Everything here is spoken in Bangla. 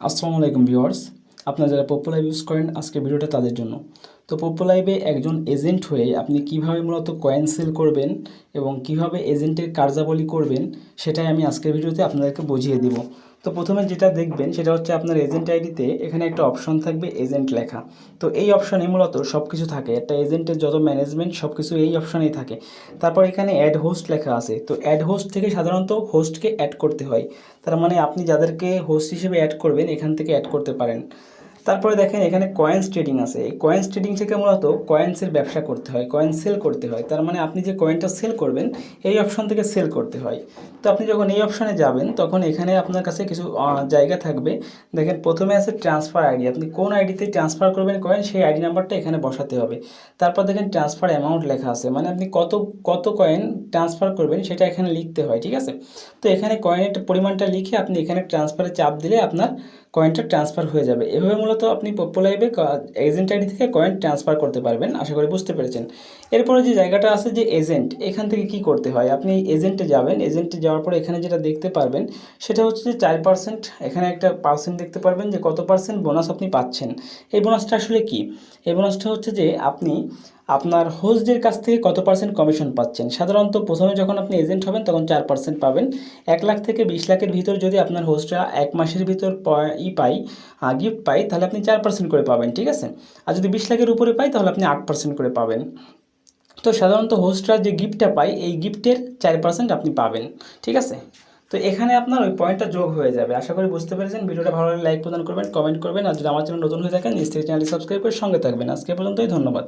আসসালামু আলাইকুম ভিউয়ার্স। আপনারা যারা পপুলার ইউজ করেন আজকে ভিডিওটা তাদের জন্য। তো পোপো লাইভে একজন এজেন্ট হয়ে আপনি কীভাবে মূলত কয়েন সেল করবেন এবং কীভাবে এজেন্টের কার্যাবলী করবেন, সেটাই আমি আজকের ভিডিওতে আপনাদেরকে বুঝিয়ে দিব। তো প্রথমে যেটা দেখবেন, সেটা হচ্ছে আপনার এজেন্ট আইডিতে এখানে একটা অপশন থাকবে এজেন্ট লেখা। তো এই অপশনে মূলত সব কিছু থাকে। একটা এজেন্টের যত ম্যানেজমেন্ট সব কিছু এই অপশনেই থাকে। তারপর এখানে অ্যাড হোস্ট লেখা আছে। তো অ্যাড হোস্ট থেকে সাধারণত হোস্টকে অ্যাড করতে হয়। তার মানে আপনি যাদেরকে হোস্ট হিসেবে অ্যাড করবেন, এখান থেকে অ্যাড করতে পারেন। তারপরে দেখেন এখানে কয়েন্স ট্রেডিং আছে। এই কয়েন্স ট্রেডিং থেকে মূলত কয়েন্সের ব্যবসা করতে হয় কয়েন সেল করতে হয়। তার মানে আপনি যে কয়েনটা সেল করবেন, এই অপশন থেকে সেল করতে হয়। তো আপনি যখন এই অপশনে যাবেন, তখন এখানে আপনার কাছে কিছু জায়গা থাকবে। দেখেন প্রথমে আছে ট্রান্সফার আইডি আপনি কোন আইডিতে ট্রান্সফার করবেন কয়েন সেই আইডি নাম্বারটা এখানে বসাতে হবে। তারপর দেখেন ট্রান্সফার অ্যামাউন্ট লেখা আছে। মানে আপনি কত কত কয়েন ট্রান্সফার করবেন, সেটা এখানে লিখতে হয়, ঠিক আছে? তো এখানে কয়েনের পরিমাণটা লিখে আপনি এখানে ট্রান্সফারে চাপ দিলে আপনার কয়েনটা ট্রান্সফার হয়ে যাবে। এভাবে মূলত আপনি পোপো লাইভে এজেন্ট আইডি থেকে কয়েন ট্রান্সফার করতে পারবেন, আশা করি বুঝতে পেরেছেন। এরপরে যে জায়গাটা আছে যে এজেন্ট এখান থেকে কি করতে হয়? আপনি এজেন্টে যাবেন এজেন্টে যাওয়ার পরে এখানে যেটা দেখতে পারবেন, সেটা হচ্ছে যে চার পার্সেন্ট এখানে একটা পার্সেন্ট দেখতে পারবেন যে কত পার্সেন্ট বোনাস আপনি পাচ্ছেন। এই বোনাসটা আসলে কি? এই বোনাসটা হচ্ছে যে আপনি আপনার হোস্টদের কাছ থেকে কত পার্সেন্ট কমিশন পাচ্ছেন? সাধারণত প্রথমে যখন আপনি এজেন্ট হবেন, তখন চার পার্সেন্ট পাবেন। এক লাখ থেকে বিশ লাখের ভিতর যদি আপনার হোস্টরা এক মাসের ভিতর ই পাই গিফট পাই তাহলে আপনি চার পার্সেন্ট করে পাবেন, ঠিক আছে? আর যদি বিশ লাখের উপরে পাই তাহলে আপনি আট পার্সেন্ট করে পাবেন। তো সাধারণত হোস্টরা যে গিফটটা পায়, এই গিফটের চার পার্সেন্ট আপনি পাবেন, ঠিক আছে? তো এখানে আপনার ওই পয়েন্টটা যোগ হয়ে যাবে। আশা করি বুঝতে পেরেছেন। ভিডিওটা ভালো লাগলে লাইক প্রদান করবেন কমেন্ট করবেন। আর যদি আমার চ্যানেল নতুন হয়ে থাকেন থেকে চ্যানেলটি সাবস্ক্রাইব করে সঙ্গে থাকবেন। আজকে পর্যন্তই, ধন্যবাদ।